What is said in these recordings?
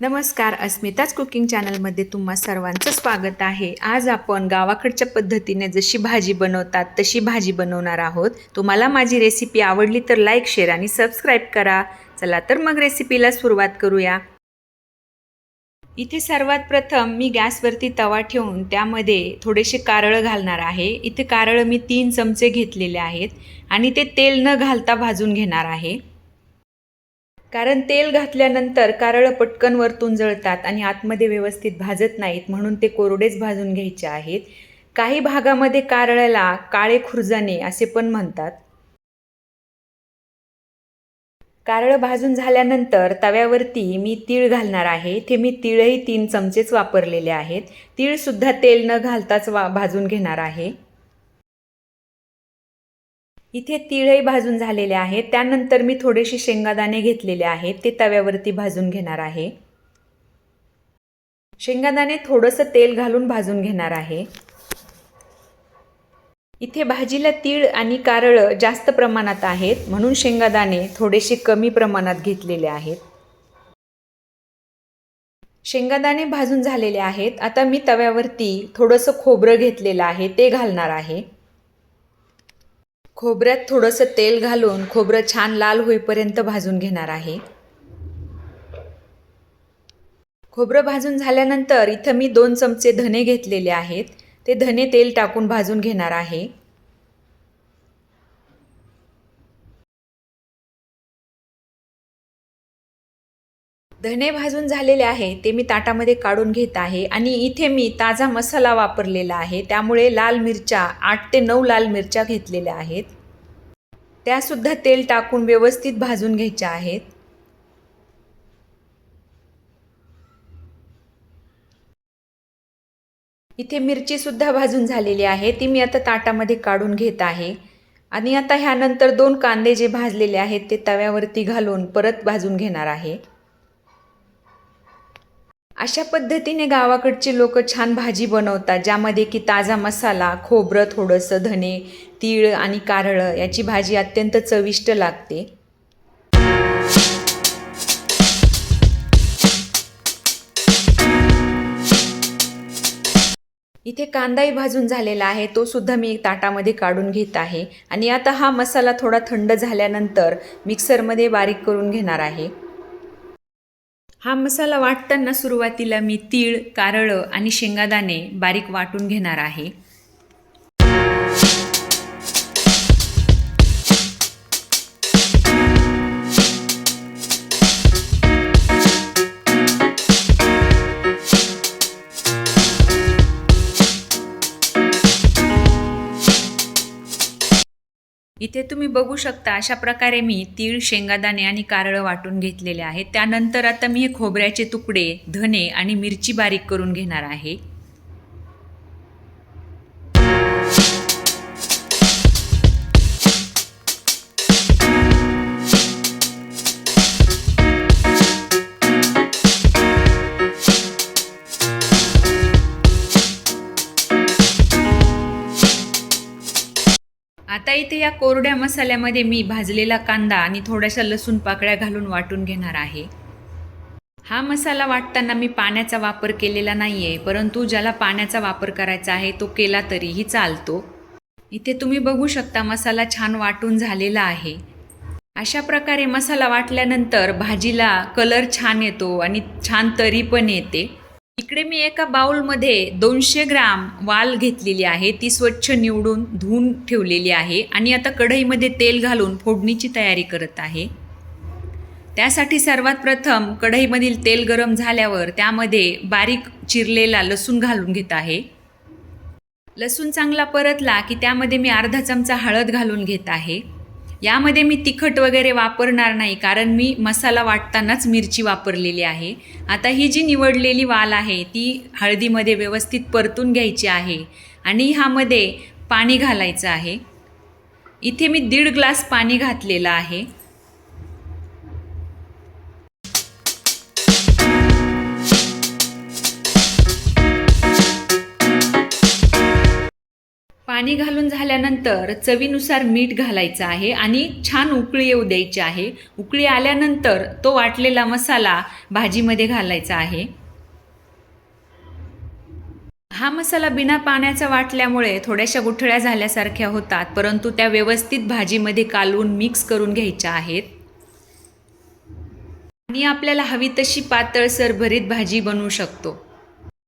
नमस्कार अस्मिताच कुकिंग चॅनलमध्ये तुम्हा सर्वांचं स्वागत आहे. आज आपण गावाकडच्या पद्धतीने जशी भाजी बनवतात तशी भाजी बनवणार आहोत. तुम्हाला माझी रेसिपी आवडली तर लाईक शेअर आणि सबस्क्राईब करा. चला तर मग रेसिपीला सुरुवात करूया. इथे सर्वात प्रथम मी गॅसवरती तवा ठेवून त्यामध्ये थोडेसे कारळं घालणार आहे. इथे कारळं मी तीन चमचे घेतलेले आहेत आणि ते तेल न घालता भाजून घेणार आहे. कारण तेल घातल्यानंतर कारळं पटकन वरतून जळतात आणि आतमध्ये व्यवस्थित भाजत नाहीत म्हणून ते कोरडेच भाजून घ्यायचे आहेत. काही भागामध्ये कारळ्याला काळे खुर्जाने असे पण म्हणतात. कारळं भाजून झाल्यानंतर तव्यावरती मी तीळ घालणार आहे. इथे मी तीळही तीन चमचेच वापरलेले आहेत. तीळसुद्धा तेल न घालताच वा भाजून घेणार आहे. इथे तीळही भाजून झालेले आहेत. त्यानंतर मी थोडेसे शेंगादाणे घेतलेले आहेत. ते तव्यावरती भाजून घेणार आहे. शेंगादाणे थोडंसं तेल घालून भाजून घेणार आहे. इथे भाजीला तीळ आणि कारळं जास्त प्रमाणात आहेत म्हणून शेंगादाणे थोडेसे कमी प्रमाणात घेतलेले आहेत. शेंगादाणे भाजून झालेले आहेत. आता मी तव्यावरती थोडंसं खोबरं घेतलेलं आहे ते घालणार आहे. खोबऱ्यात थोडंसं तेल घालून खोबरं छान लाल होईपर्यंत भाजून घेणार आहे. खोबरं भाजून झाल्यानंतर इथं मी दोन चमचे धने घेतलेले आहेत. ते धने तेल टाकून भाजून घेणार आहे. धने भाजून झालेले आहे ते मी ताटामध्ये काढून घेत आहे आणि इथे मी ताजा मसाला वापरलेला आहे. त्यामुळे लाल मिरच्या आठ ते नऊ लाल मिरच्या घेतलेल्या आहेत. त्यासुद्धा तेल टाकून व्यवस्थित भाजून घ्यायच्या आहेत. इथे मिरचीसुद्धा भाजून झालेली आहे. ती मी आता ताटामध्ये काढून घेत आहे. आणि आता ह्यानंतर दोन कांदे जे भाजलेले आहेत ते तव्यावरती घालून परत भाजून घेणार आहे. अशा पद्धतीने गावाकडचे लोक छान भाजी बनवतात ज्यामध्ये की ताजा मसाला खोबरं थोडंसं धने तीळ आणि कारळं याची भाजी अत्यंत चविष्ट लागते. इथे कांदाही भाजून झालेला आहे. तो सुद्धा मी ताटामध्ये काढून घेत आहे. आणि आता हा मसाला थोडा थंड झाल्यानंतर मिक्सरमध्ये बारीक करून घेणार आहे. हा मसाला वाटताना सुरुवातीला मी तीळ कारळं आणि शेंगादाणे बारीक वाटून घेणार आहे. इथे तुम्ही बघू शकता अशा प्रकारे मी तीळ शेंगादाणे आणि कारळं वाटून घेतलेले आहेत त्यानंतर आता मी हे खोबऱ्याचे तुकडे धने आणि मिरची बारीक करून घेणार आहे. आता इथे या कोरड्या मसाल्यामध्ये मी भाजलेला कांदा आणि थोड्याशा लसूण पाकळ्या घालून वाटून घेणार आहे. हा मसाला वाटताना मी पाण्याचा वापर केलेला नाही आहे परंतु ज्याला पाण्याचा वापर करायचा आहे तो केला तरीही चालतो. इथे तुम्ही बघू शकता मसाला छान वाटून झालेला आहे. अशा प्रकारे मसाला वाटल्यानंतर भाजीला कलर छान येतो आणि छान तरी पण येते. इकडे मी एका बाउलमध्ये दोनशे ग्राम वाल घेतलेली आहे. ती स्वच्छ निवडून धुवून ठेवलेली आहे आणि आता कढईमध्ये तेल घालून फोडणीची तयारी करत आहे. त्यासाठी सर्वात प्रथम कढईमधील तेल गरम झाल्यावर त्यामध्ये बारीक चिरलेला लसूण घालून घेत आहे. लसूण चांगला परतला की त्यामध्ये मी अर्धा चमचा हळद घालून घेत आहे. यामध्ये मी तिखट वगैरे वापरणार नाही कारण मी मसाला वाटतानाच मिरची वापरलेली आहे. आता ही जी निवडलेली वाल आहे ती हळदीमध्ये व्यवस्थित परतून घ्यायची आहे आणि ह्यामध्ये पाणी घालायचं आहे. इथे मी दीड ग्लास पाणी घातलेलं आहे. पाणी घालून झाल्यानंतर चवीनुसार मीठ घालायचं आहे आणि छान उकळी येऊ द्यायची आहे. उकळी आल्यानंतर तो वाटलेला मसाला भाजीमध्ये घालायचा आहे. हा मसाला बिना पाण्याचा वाटल्यामुळे थोड्याशा गुठळ्या झाल्यासारख्या होतात परंतु त्या व्यवस्थित भाजीमध्ये कालवून मिक्स करून घ्यायच्या आहेत. आणि आपल्याला हवी तशी पातळसर भरीत भाजी बनवू शकतो.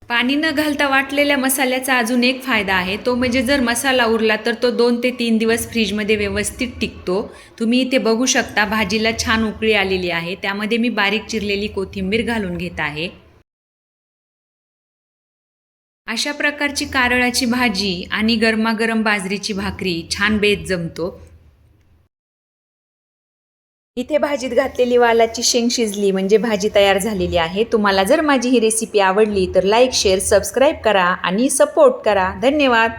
पाणी न घालता वाटलेल्या मसाल्याचा अजून एक फायदा आहे. तो म्हणजे जर मसाला उरला तर तो दोन ते तीन दिवस फ्रीजमध्ये व्यवस्थित टिकतो. तुम्ही इथे बघू शकता भाजीला छान उकळी आलेली आहे. त्यामध्ये मी बारीक चिरलेली कोथिंबीर घालून घेत आहे. अशा प्रकारची कारळाची भाजी आणि गरमागरम बाजरीची भाकरी छान बेत जमतो. इथे भाजीत घातलेली वालाची शेंग शिजली म्हणजे भाजी तयार झालेली आहे. तुम्हाला जर माझी ही रेसिपी आवडली तर लाईक शेअर सबस्क्राईब करा आणि सपोर्ट करा. धन्यवाद.